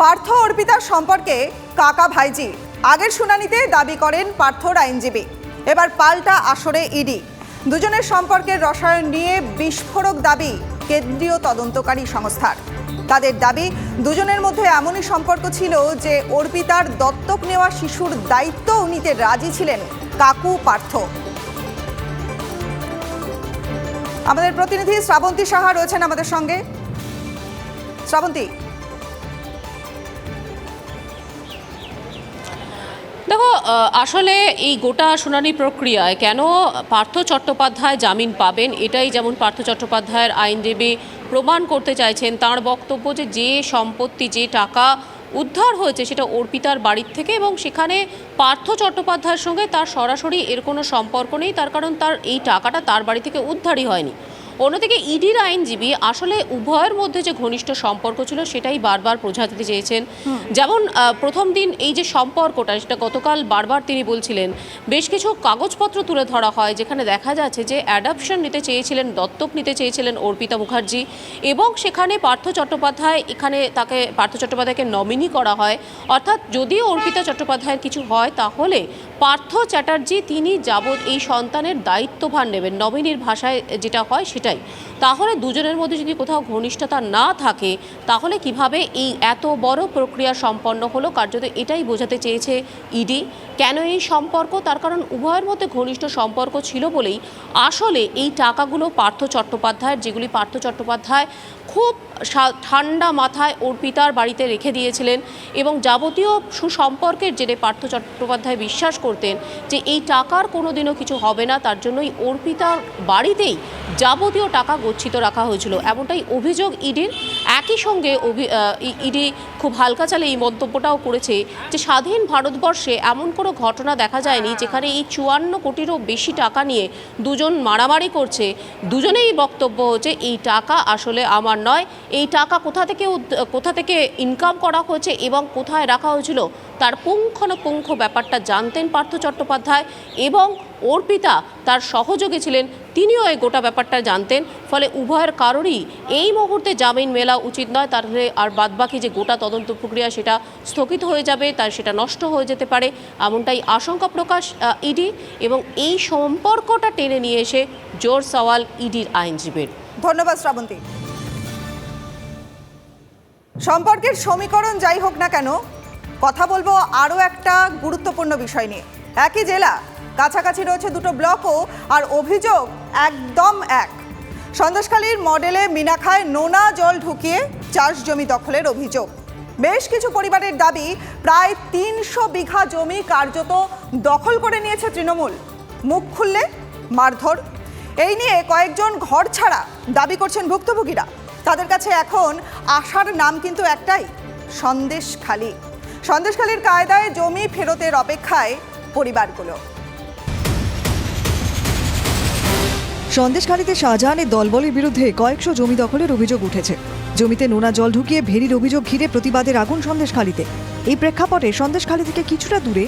পার্থ অর্পিতার সম্পর্কে কাকা ভাইজি আগের শুনানিতে দাবি করেন পার্থর আইনজীবী। এবার পাল্টা আসরে ইডি। দুজনের সম্পর্কের রসায়ন নিয়ে বিস্ফোরক দাবি কেন্দ্রীয় তদন্তকারী সংস্থার। তাদের দাবি, দুজনের মধ্যে এমনই সম্পর্ক ছিল যে অর্পিতার দত্তক নেওয়া শিশুর দায়িত্বও নিতে রাজি ছিলেন কাকু পার্থ। আমাদের প্রতিনিধি শ্রাবন্তী সাহা রয়েছেন আমাদের সঙ্গে। শ্রাবন্তী দেখো আসলে এই গোটা শুনানি প্রক্রিয়ায় কেন পার্থ চট্টোপাধ্যায় জামিন পাবেন? এটাই যেমন পার্থ চট্টোপাধ্যায়ের আইনজীবী প্রমাণ করতে চাইছেন, তার বক্তব্য যে যে সম্পত্তি, যে টাকা উদ্ধার হয়েছে সেটা অর্পিতার বাড়ির থেকে এবং সেখানে পার্থ চট্টোপাধ্যায়ের সঙ্গে তার সরাসরি এর কোনো সম্পর্ক নেই, তার কারণ তার এই টাকাটা তার বাড়ি থেকে উদ্ধারই হয়নি। অন্যদিকে ইডির আইনজীবী আসলে উভয়ের মধ্যে যে ঘনিষ্ঠ সম্পর্ক ছিল সেটাই বারবার বোঝাতে চেয়েছেন। যেমন প্রথম দিন এই যে সম্পর্কটা সেটা গতকাল বারবার তিনি বলছিলেন। বেশ কিছু কাগজপত্র তুলে ধরা হয় যেখানে দেখা যাচ্ছে যে অ্যাডাপশন নিতে চেয়েছিলেন দত্তক নিতে চেয়েছিলেন অর্পিতা মুখার্জি এবং সেখানে পার্থ চট্টোপাধ্যায় এখানে তাকে পার্থ চট্টোপাধ্যায়কে নমিনি করা হয়। অর্থাৎ যদি অর্পিতা চট্টোপাধ্যায়ের কিছু হয় তাহলে পার্থ চ্যাটার্জি তিনি যাবৎ এই সন্তানের দায়িত্বভার নেবেন। নবীনের ভাষায় যেটা হয় সেটাই। তাহলে দুজনের মধ্যে যদি কোথাও ঘনিষ্ঠতা না থাকে, তাহলে কীভাবে এই এত বড় প্রক্রিয়া সম্পন্ন হলো? কার্যত এটাই বোঝাতে চেয়েছে ইডি কেন এই সম্পর্ক? তার কারণ উভয়ের মধ্যে ঘনিষ্ঠ সম্পর্ক ছিল বলেই আসলে এই টাকাগুলো পার্থ চট্টোপাধ্যায়ের, যেগুলি পার্থ চট্টোপাধ্যায় খুব ঠান্ডা মাথায় অর্পিতার বাড়িতে রেখে দিয়েছিলেন এবং যাবতীয় সুসম্পর্কের জেরে পার্থ চট্টোপাধ্যায় বিশ্বাস করতেন যে এই টাকার কোনো দিনও কিছু হবে না, তার জন্যই অর্পিতার বাড়িতেই যাবতীয় টাকা গচ্ছিত রাখা হয়েছিল। এমনটাই অভিযোগ ইডির। একই সঙ্গে ইডি খুব হালকা চালে এই মন্তব্যটাও করেছে যে স্বাধীন ভারতবর্ষে এমন কোনো ঘটনা দেখা যায়নি যেখানে এই চুয়ান্ন কোটিরও বেশি টাকা নিয়ে দুজন মারামারি করছে। দুজনেই বক্তব্য হচ্ছে, এই টাকা আসলে আমার নয়। এই টাকা কোথা থেকে কোথা থেকে ইনকাম করা হয়েছে এবং কোথায় রাখা হয়েছিল? তার পুঙ্খানুপুঙ্খ ব্যাপারটা জানতেন পার্থ চট্টোপাধ্যায় এবং অর্পিতা তার সহযোগী ছিলেন, তিনিও এই গোটা ব্যাপারটা জানতেন। ফলে উভয়ের কারোরই এই মুহূর্তে জামিন মেলা উচিত নয়। তাহলে আর বাদবাকি যে গোটা তদন্ত প্রক্রিয়া সেটা স্থগিত হয়ে যাবে, তার সেটা নষ্ট হয়ে যেতে পারে, এমনটাই আশঙ্কা প্রকাশ ইডি এবং এই সম্পর্কটা টেনে নিয়ে এসে জোর সওয়াল ইডির আইনজীবীর। ধন্যবাদ শ্রাবন্তী। সম্পর্কের সমীকরণ যাই হোক না কেন কথা বলব আরও একটা গুরুত্বপূর্ণ বিষয় নিয়ে। একই জেলা, কাছাকাছি রয়েছে দুটো ব্লকও আর অভিযোগ একদম এক। সন্দেশখালীর মডেলে মিনাখায় নোনা জল ঢুকিয়ে চাষ জমি দখলের অভিযোগ। বেশ কিছু পরিবারের দাবি, প্রায় তিনশো বিঘা জমি কার্যত দখল করে নিয়েছে তৃণমূল। মুখ খুললে মারধর। এই নিয়ে কয়েকজন ঘর ছাড়া দাবি করছেন ভুক্তভোগীরা। তাদের কাছে এখন আশার নাম কিন্তু একটাই, সন্দেশখালি। সন্দেশখালির কায়দায় জমি ফেরতের অপেক্ষায় পরিবারগুলো। সন্দেশখালীতে শাহজাহানের দলবলের বিরুদ্ধে কয়েকশো জমি দখলের অভিযোগ উঠেছে। জমিতে নোনা জল ঢুকিয়ে ভেরির অভিযোগ ঘিরে প্রতিবাদের আগুন সন্দেশখালীতে। এই প্রেক্ষাপটে সন্দেশখালী থেকে কিছুটা দূরে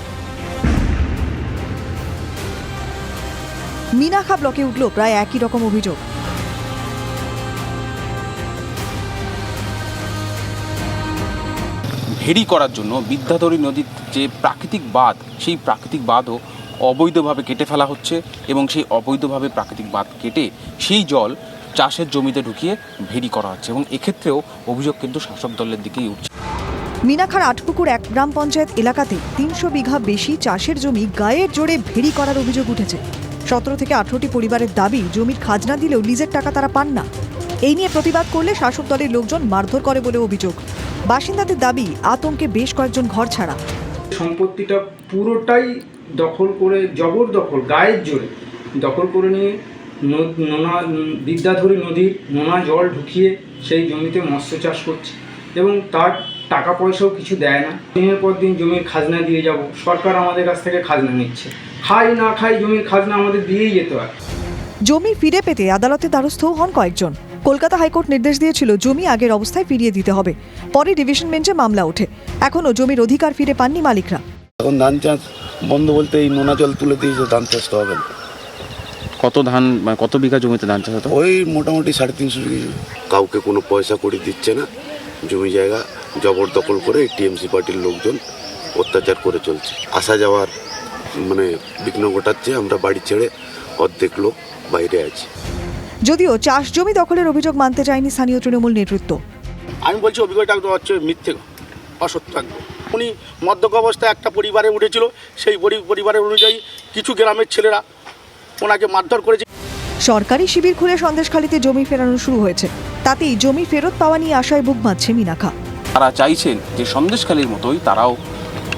মিনাখা ব্লকে উঠল প্রায় একই রকম অভিযোগ। ভেরি করার জন্য বিদ্যাধরী নদীর যে প্রাকৃতিক বাঁধ, সেই প্রাকৃতিক বাঁধও অবৈধভাবে কেটে ফেলা হচ্ছে এবং সেই অবৈধভাবে প্রাকৃতিক বাঁধ কেটে সেই জল চাষের জমিতে ঢুকিয়ে ভেরি করা হচ্ছে এবং এক্ষেত্রেও অভিযোগ কিন্তু শাসক দলের দিকেই উঠছে। মিনাখার আটপুকুর এক গ্রাম পঞ্চায়েত এলাকাতে তিনশো বিঘা বেশি চাষের জমি গায়ের জোরে ভেরি করার অভিযোগ উঠেছে। সতেরো থেকে আঠেরোটি পরিবারের দাবি, জমির খাজনা দিলেও লিজের টাকা তারা পান না। এই নিয়ে প্রতিবাদ করলে শাসক দলের লোকজন মারধর করে বলে অভিযোগ। বাসিন্দাদের দাবি আতঙ্কে বেশ কয়েকজন ঘর ছাড়া। সম্পত্তিটা পুরোটাই দখল করে জবরদখল গায়ের জোরে দখল করে নিয়ে নোনা বিদ্যাধরী নদীর নোনা জল ঢুকিয়ে সেই জমিতে মৎস্য চাষ করছে এবং তার টাকা পয়সাও কিছু দেয় না। দিনের পর দিন জমির খাজনা দিয়ে যাব সরকার আমাদের কাছ থেকে খাজনা নিচ্ছে। খাই না খাই জমির খাজনা আমাদের দিয়েই যেতে হয়। জমি ফিরে পেতে আদালতে দ্বারস্থও হন কয়েকজন। কলকাতা হাইকোর্ট নির্দেশ দিয়েছিল জমি আগের অবস্থায় ফিরিয়ে দিতে হবে। পরে ডিভিশন বেঞ্চে মামলা ওঠে। এখনও জমির অধিকার ফিরে পাননি মালিকরা। এখন ধান চাষ বন্ধ বলতে এই নোনা জল তুলে দিয়েছে ধান চাষটা হবে। না কত ধান মানে কত বিঘা জমিতে ধান চাষ হতো? ওই মোটামুটি সাড়ে তিনশো বিঘে কাউকে কোনো পয়সা করে দিচ্ছে না। জমি জায়গা জবরদখল করে টিএমসি পার্টির লোকজন অত্যাচার করে চলছে। আসা যাওয়ার মানে বিঘ্ন ঘটাচ্ছে। আমরা বাড়ি ছেড়ে অর্ধেক লোক বাইরে আছি। যদিও চাষ জমি দখলের অভিযোগ মানতে চায়নি স্থানীয় তৃণমূল নেতৃত্ব। আমি বলছি অভিজ্ঞতা হচ্ছে মিথ্যে অসত্য উনি মদ্যক অবস্থায় একটা পরিবারে উঠেছিল সেই পরিবারের অনুযায়ী কিছু গ্রামের ছেলেরা ওনাকে মারধর করেছে। সরকারি শিবির খুলে সন্দেশখালিতে জমি ফেরানো শুরু হয়েছে। তাতেই জমি ফেরত পাওয়া নিয়ে আশায় বুক বাঁধছে মিনাখা তারা চাইছেন যে সন্দেশখালীর মতোই তারাও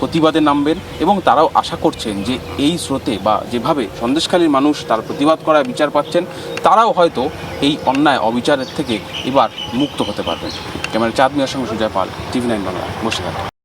প্রতিবাদে নামবেন এবং তারাও আশা করছেন যে এই স্রোতে বা যেভাবে সন্দেশখালীর মানুষ তার প্রতিবাদ করায় বিচার পাচ্ছেন, তারাও হয়তো এই অন্যায় অবিচারের থেকে এবার মুক্ত হতে পারবেন। ক্যামেরা চাঁদ মিয়ার সঙ্গে সুজয় পাল, টিভি নাইন বাংলা, মুর্শিদাবাদ।